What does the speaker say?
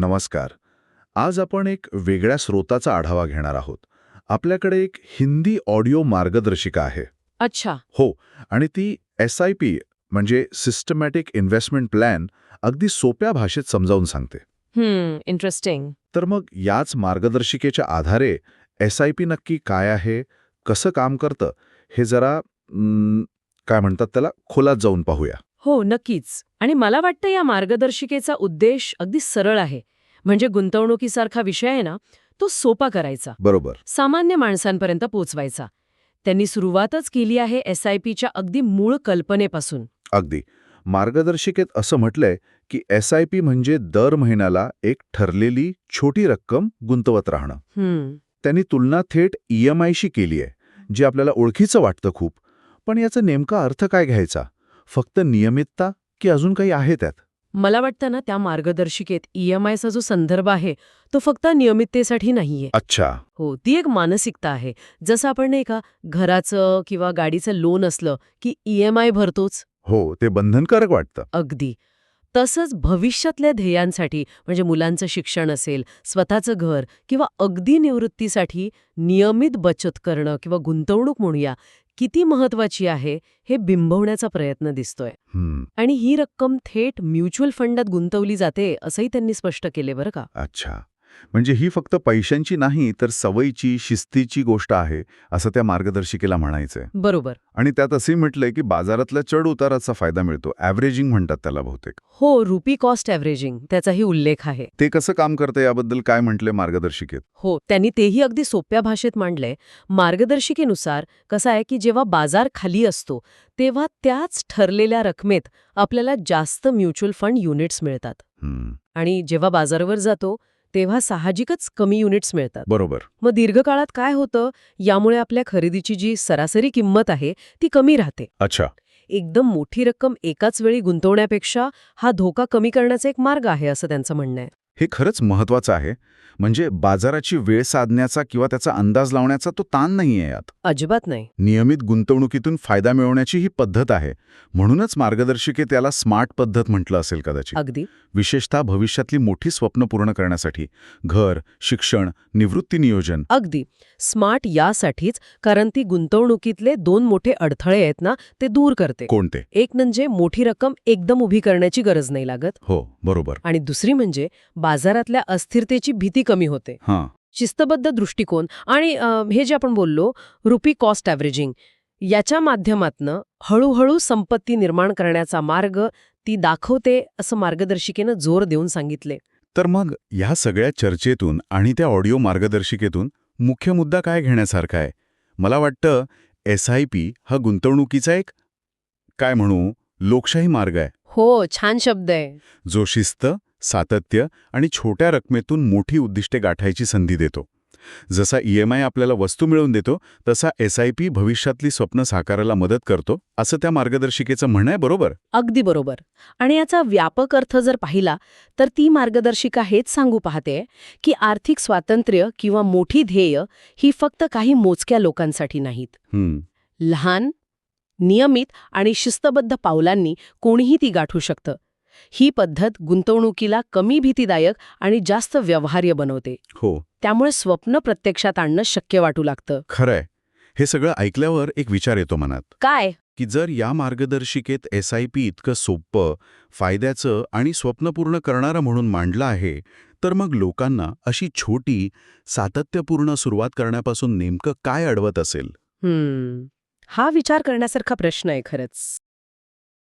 नमस्कार. आज आपण एक वेगळ्या स्रोताचा आढावा घेणार आहोत. आपल्याकडे एक हिंदी ऑडिओ मार्गदर्शिका आहे. अच्छा. हो आणि ती एस आय पी म्हणजे सिस्टमॅटिक इन्व्हेस्टमेंट प्लॅन अगदी सोप्या भाषेत समजावून सांगते. हम्म इंटरेस्टिंग तर मग याच मार्गदर्शिकेच्या आधारे एस आय पी नक्की काय आहे कसं काम करतं हे जरा काय म्हणतात त्याला खोलात जाऊन पाहूया. हो नक्कीच. आणि मला वाटतं या मार्गदर्शिकेचा उद्देश अगदी सरळ आहे. म्हणजे गुंतवणुकीसारखा विषय आहे ना तो सोपा करायचा. बरोबर. सामान्य माणसांपर्यंत पोचवायचा त्यांनी सुरुवातच केली आहे एस आय पीच्या अगदी मूळ कल्पनेपासून. अगदी. मार्गदर्शिकेत असं म्हटलंय की एस आय पी म्हणजे दर महिन्याला एक ठरलेली छोटी रक्कम गुंतवत राहणं. त्यांनी तुलना थेट ई एम आयशी केली आहे जे आपल्याला ओळखीचं वाटतं खूप. पण याचा नेमका अर्थ काय घ्यायचा? फक्त नियमितता की अजून काही आहे त्यात? मला वाटतं ना त्या मार्गदर्शिकेत ईएमआयचा जो संदर्भ आहे तो फक्त नियमिततेसाठी नाहीये. अच्छा. हो ती एक मानसिकता आहे. जसं आपण नाही का घराचं किंवा गाडीचं लोन असलं की ईएमआय भरतोच. हो ते बंधनकारक वाटतं. अगदी. तसंच भविष्यातल्या ध्येयांसाठी म्हणजे मुलांचं शिक्षण असेल स्वतःचं घर किंवा अगदी निवृत्तीसाठी नियमित बचत करणं किंवा गुंतवणूक म्हणूया किती महत्वाची आहे हे बिंबवण्याचा प्रयत्न दिसतोय. आणि ही रक्कम थेट म्युच्युअल फंडात गुंतवली जाते असंही त्यांनी स्पष्ट केले बरं का? अच्छा. म्हणजे ही फक्त पैशांची नाही तर सवयीची शिस्तीची गोष्ट आहे असं त्या मार्गदर्शिकेला म्हणायचंय. बरोबर. आणि त्यात असंही म्हटलंय की बाजारातल्या चढ उताराचा फायदा मिळतो ॲव्हरेजिंग म्हणतात त्याला बहुतेक. हो रुपी कॉस्ट ॲव्हरेजिंग त्याचाही उल्लेख आहे. ते कसं काम करतं याबद्दल काय म्हटलंय मार्गदर्शिकेत? हो त्यांनी तेही अगदी सोप्या भाषेत मांडलंय. मार्गदर्शिकेनुसार कसं आहे की जेव्हा बाजार खाली असतो तेव्हा त्याच ठरलेल्या रकमेत आपल्याला जास्त म्युच्युअल फंड युनिट्स मिळतात. आणि जेव्हा बाजारावर जातो तेव्हा साहजिकच कमी युनिट्स मिळतात. बरोबर. मग दीर्घकाळात काय होतं? यामुळे आपल्या खरेदीची जी सरासरी किंमत आहे ती कमी राहते. अच्छा. एकदम मोठी रक्कम एकाच वेळी गुंतवण्यापेक्षा हा धोका कमी करण्याचा एक मार्ग आहे असं त्यांचं म्हणणं आहे. हे खरंच महत्वाचं आहे. म्हणजे बाजाराची वेळ साधण्याचा किंवा त्याचा अंदाज लावण्याचा तो ताण नाहीये यात. अजिबात नाही. नियमित गुंतवणुकीतून फायदा मिळवण्याची ही पद्धत आहे. म्हणूनच मार्गदर्शिकेत त्याला स्मार्ट पद्धत म्हटलं असेल कदाचित. अगदी. विशेषतः भविष्यातली मोठी स्वप्न पूर्ण करण्यासाठी. घर शिक्षण निवृत्ती नियोजन. अगदी. स्मार्ट यासाठीच कारण ती गुंतवणुकीतले दोन मोठे अडथळे आहेत ना ते दूर करते. कोणते? एक म्हणजे मोठी रक्कम एकदम उभी करण्याची गरज नाही लागत. हो बरोबर. आणि दुसरी म्हणजे बाजारातल्या अस्थिरतेची भीती कमी होते. हां. शिस्तबद्ध दृष्टिकोन आणि हे जे आपण बोललो रुपी कॉस्ट ॲव्हरेजिंग याच्या माध्यमातनं हळूहळू संपत्ती निर्माण करण्याचा मार्ग ती दाखवते असं मार्गदर्शिकेनं जोर देऊन सांगितले. तर मग ह्या सगळ्या चर्चेतून आणि त्या ऑडिओ मार्गदर्शिकेतून मुख्य मुद्दा काय घेण्यासारखा आहे? मला वाटतं एस आय पी हा गुंतवणुकीचा एक काय म्हणू लोकशाही मार्ग आहे. हो छान शब्द आहे. जो शिस्त सातत्य आणि छोट्या रकमेतून मोठी उद्दिष्टे गाठायची संधी देतो. जसा ई एम आय आपल्याला वस्तू मिळवून देतो तसा एस आय पी भविष्यातली स्वप्न साकारायला मदत करतो असं त्या मार्गदर्शिकेचं म्हणणं आहे बरोबर? अगदी बरोबर. आणि याचा व्यापक अर्थ जर पाहिला तर ती मार्गदर्शिका हेच सांगू पाहते की आर्थिक स्वातंत्र्य किंवा मोठी ध्येय ही फक्त काही मोजक्या लोकांसाठी नाहीत. लहान नियमित आणि शिस्तबद्ध पावलांनी कोणीही ती गाठू शकतं. ही पद्धत गुंतवणुकीला कमी भीतीदायक आणि जास्त व्यवहार्य बनवते. हो. त्यामुळे स्वप्न प्रत्यक्षात आणणं शक्य वाटू लागतं. खरंय. हे सगळं ऐकल्यावर एक विचार येतो मनात. काय? की जर या मार्गदर्शिकेत एस आय पी इतकं सोपं फायद्याचं आणि स्वप्न पूर्ण करणारं म्हणून मांडलं आहे तर मग लोकांना अशी छोटी सातत्यपूर्ण सुरुवात करण्यापासून नेमकं काय अडवत असेल? हम्म. हा विचार करण्यासारखा प्रश्न आहे खरंच.